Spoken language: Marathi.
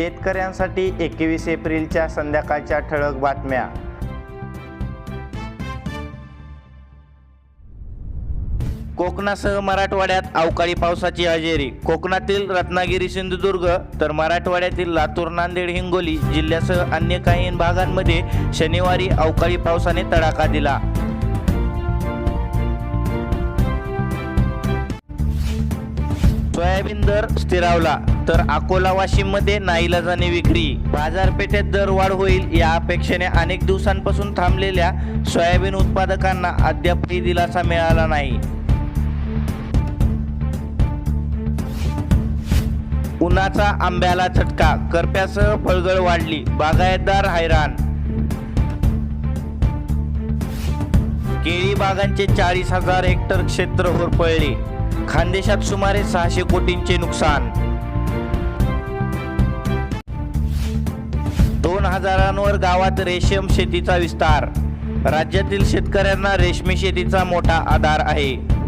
शेतकऱ्यांसाठी एकवीस एप्रिलच्या संध्याकाळच्या ठळक बातम्या. कोकणासह मराठवाड्यात अवकाळी पावसाची हजेरी. कोकणातील रत्नागिरी सिंधुदुर्ग तर मराठवाड्यातील लातूर नांदेड हिंगोली जिल्ह्यासह अन्य काही भागांमध्ये शनिवारी अवकाळी पावसाने तडाखा दिला. सोयाबीन दर स्थिरावला तर अकोला वाशिममध्ये नाईलाजाने विक्री बाजारपेठेत दर वाढ होईल या अपेक्षेने अनेक दिवसांपासून थांबलेल्या सोयाबीन उत्पादकांना अद्यापही दिलासा मिळाला नाही. उन्हाचा आंब्याला चटका करप्यासह फळगळ वाढली बागायतदार हैराण. केळी बागांचे चाळीस हजार हेक्टर क्षेत्र होरपळले. खानदेशात सुमारे सहाशे कोटींचे नुकसान. दोन हजारांवर गावात रेशीम शेतीचा विस्तार. राज्यातील शेतकऱ्यांना रेशमी शेतीचा मोठा आधार आहे.